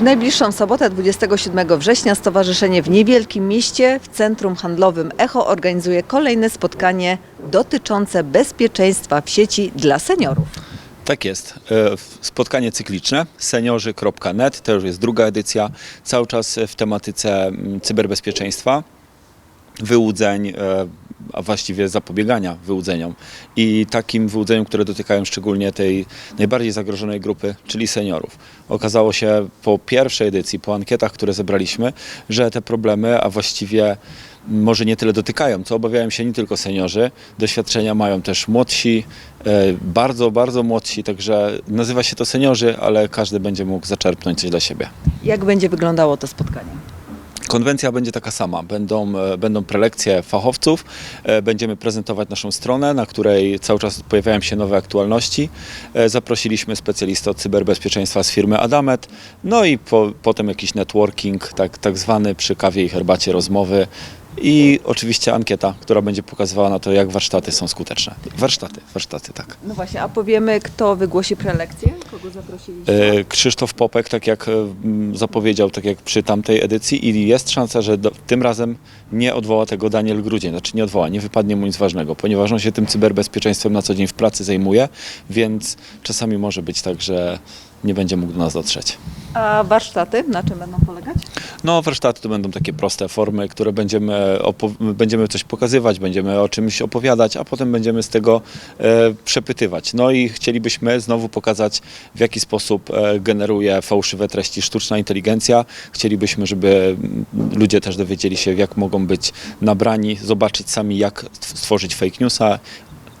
W najbliższą sobotę 27 września Stowarzyszenie w Niewielkim Mieście w Centrum Handlowym Echo organizuje kolejne spotkanie dotyczące bezpieczeństwa w sieci dla seniorów. Tak jest. E, Spotkanie cykliczne seniorzy.net, to już jest druga edycja, cały czas w tematyce mm, cyberbezpieczeństwa, wyłudzeń, e, a właściwie zapobiegania wyłudzeniom i takim wyłudzeniom, które dotykają szczególnie tej najbardziej zagrożonej grupy, czyli seniorów. Okazało się po pierwszej edycji, po ankietach, które zebraliśmy, że te problemy, a właściwie może nie tyle dotykają, co obawiają się nie tylko seniorzy, doświadczenia mają też młodsi, e, bardzo, bardzo młodsi, także nazywa się to seniorzy, ale każdy będzie mógł zaczerpnąć coś dla siebie. Jak będzie wyglądało to spotkanie? Konwencja będzie taka sama. Będą, e, będą prelekcje fachowców, e, będziemy prezentować naszą stronę, na której cały czas pojawiają się nowe aktualności. E, Zaprosiliśmy specjalistę od cyberbezpieczeństwa z firmy Adamet, no i po, potem jakiś networking, tak, tak zwany przy kawie i herbacie rozmowy. I oczywiście ankieta, która będzie pokazywała na to, jak warsztaty są skuteczne. Warsztaty, warsztaty, tak. No właśnie, a powiemy, kto wygłosi prelekcję? Zaprosiliście? E, Krzysztof Popek, tak jak e, zapowiedział, tak jak przy tamtej edycji i jest szansa, że do, tym razem nie odwoła tego Daniel Grudzień, znaczy nie odwoła, nie wypadnie mu nic ważnego, ponieważ on się tym cyberbezpieczeństwem na co dzień w pracy zajmuje, więc czasami może być tak, że nie będzie mógł do nas dotrzeć. A warsztaty na czym będą polegać? No, warsztaty to będą takie proste formy, które będziemy, będziemy coś pokazywać, będziemy o czymś opowiadać, a potem będziemy z tego e, przepytywać. No i chcielibyśmy znowu pokazać, w jaki sposób e, generuje fałszywe treści sztuczna inteligencja. Chcielibyśmy, żeby mm, ludzie też dowiedzieli się, jak mogą być nabrani, zobaczyć sami, jak stworzyć fake newsa,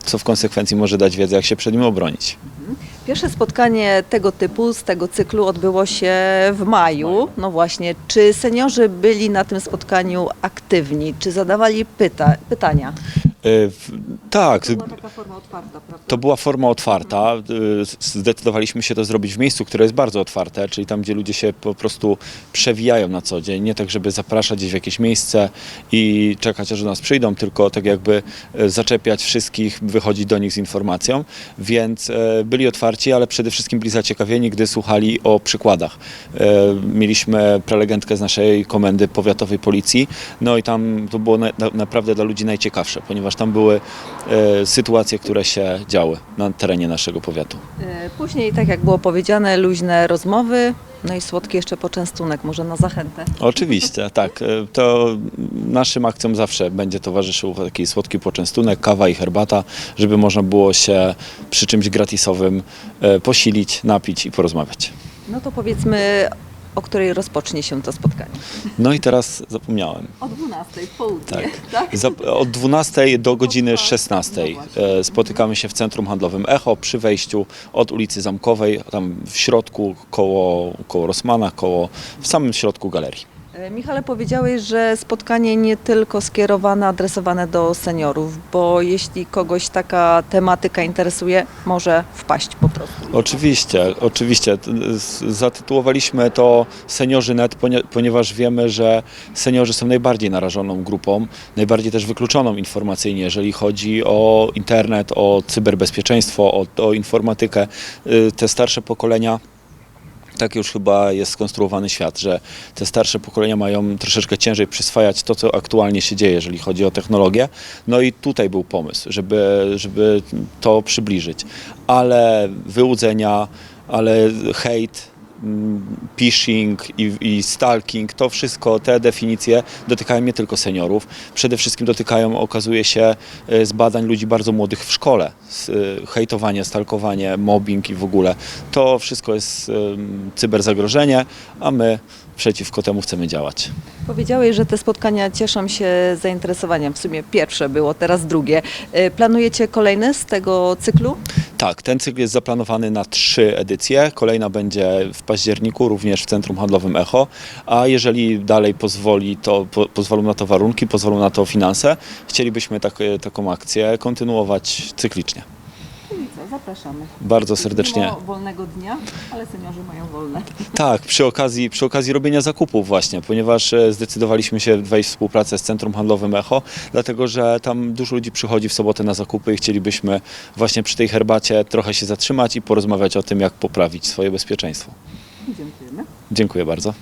co w konsekwencji może dać wiedzę, jak się przed nim obronić. Pierwsze spotkanie tego typu, z tego cyklu odbyło się w maju. No właśnie, czy seniorzy byli na tym spotkaniu aktywni? Czy zadawali pyta- pytania? E, tak, taka forma otwarta, prawda? To była forma otwarta. Y, Zdecydowaliśmy się to zrobić w miejscu, które jest bardzo otwarte, czyli tam, gdzie ludzie się po prostu przewijają na co dzień. Nie tak, żeby zapraszać gdzieś w jakieś miejsce i czekać, aż do nas przyjdą, tylko tak jakby e, zaczepiać wszystkich, wychodzić do nich z informacją. Więc e, byli otwarci, ale przede wszystkim byli zaciekawieni, gdy słuchali o przykładach. E, Mieliśmy prelegentkę z naszej komendy powiatowej policji, no i tam to było na, na, naprawdę dla ludzi najciekawsze, ponieważ tam były e, sytuacje, które się działy na terenie naszego powiatu. E, Później, tak jak było powiedziane, luźne rozmowy, no i słodki jeszcze poczęstunek, może na zachętę. Oczywiście, tak. e, To naszym akcjom zawsze będzie towarzyszył taki słodki poczęstunek, kawa i herbata, żeby można było się przy czymś gratisowym posilić, napić i porozmawiać. No to powiedzmy, o której rozpocznie się to spotkanie. No i teraz zapomniałem. O 12 w południe, Tak. tak? Zap- Od 12 do godziny 16 No e, spotykamy się w Centrum Handlowym Echo przy wejściu od ulicy Zamkowej, tam w środku koło, koło Rosmana, koło, w samym środku galerii. E, Michale, powiedziałeś, że spotkanie nie tylko skierowane, adresowane do seniorów, bo jeśli kogoś taka tematyka interesuje, może wpaść po prostu. Oczywiście, oczywiście. Zatytułowaliśmy to Seniorzy.net, ponie- ponieważ wiemy, że seniorzy są najbardziej narażoną grupą, najbardziej też wykluczoną informacyjnie, jeżeli chodzi o internet, o cyberbezpieczeństwo, o, o informatykę. Y, Te starsze pokolenia tak już chyba jest skonstruowany świat, że te starsze pokolenia mają troszeczkę ciężej przyswajać to, co aktualnie się dzieje, jeżeli chodzi o technologię. No i tutaj był pomysł, żeby, żeby to przybliżyć. Ale wyłudzenia, ale hejt, phishing i, i stalking, to wszystko, te definicje dotykają nie tylko seniorów, przede wszystkim dotykają, okazuje się, e, z badań ludzi bardzo młodych w szkole. E, Hejtowanie, stalkowanie, mobbing i w ogóle. To wszystko jest cyberzagrożenie, a my przeciwko temu chcemy działać. Powiedziałeś, że te spotkania cieszą się zainteresowaniem. W sumie pierwsze było, teraz drugie. E, Planujecie kolejne z tego cyklu? Tak, ten cykl jest zaplanowany na trzy edycje. Kolejna będzie w październiku, również w Centrum Handlowym Echo. A jeżeli dalej pozwoli to, po, pozwolą na to warunki, pozwolą na to finanse, chcielibyśmy tak, taką akcję kontynuować cyklicznie. Zapraszamy. Bardzo serdecznie. Mimo wolnego dnia, ale seniorzy mają wolne. Tak, przy okazji, przy okazji robienia zakupów właśnie, ponieważ e, zdecydowaliśmy się wejść w współpracę z Centrum Handlowym Echo, dlatego że tam dużo ludzi przychodzi w sobotę na zakupy i chcielibyśmy właśnie przy tej herbacie trochę się zatrzymać i porozmawiać o tym, jak poprawić swoje bezpieczeństwo. Dziękujemy. Dziękuję bardzo.